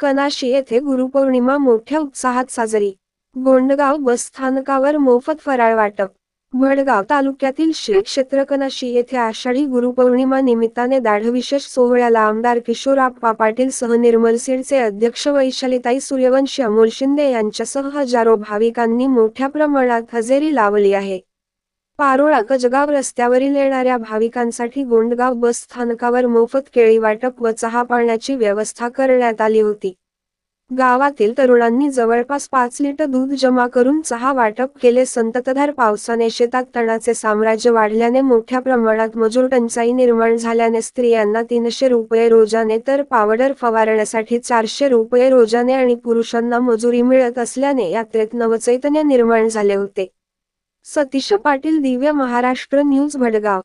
कनाशी येथे गुरुपौर्णिमा मोठ्या उत्साहात साजरी. गोंडगाव बस स्थानकावर मोफत फराळ वाटप. भडगाव तालुक्यातील श्री क्षेत्र कनाशी येथे आषाढी गुरुपौर्णिमा निमित्ताने दाढविशेष सोहळ्याला आमदार किशोरप्पा पाटील सह निर्मल सीडचे अध्यक्ष वैशालीताई सूर्यवंशी अमोल शिंदे यांच्यासह हजारो भाविकांनी मोठ्या प्रमाणात हजेरी लावली आहे. पारोळा कजगाव रस्त्यावरील येणाऱ्या भाविकांसाठी गोंडगाव बस स्थानकावर मोफत केळी वाटप व चहा पाण्याची व्यवस्था करण्यात आली होती. गावातील तरुणांनी जवळपास पाच लिटर दूध जमा करून चहा वाटप केले. संततधार पावसाने शेतात तणाचे साम्राज्य वाढल्याने मोठ्या प्रमाणात मजूर टंचाई निर्माण झाल्याने स्त्रियांना तीनशे रुपये रोजाने तर पावडर फवारण्यासाठी चारशे रुपये रोजाने आणि पुरुषांना मजुरी मिळत असल्याने यात्रेत नवचैतन्य निर्माण झाले होते. सतीश पाटील दिव्य महाराष्ट्र न्यूज भडगाव.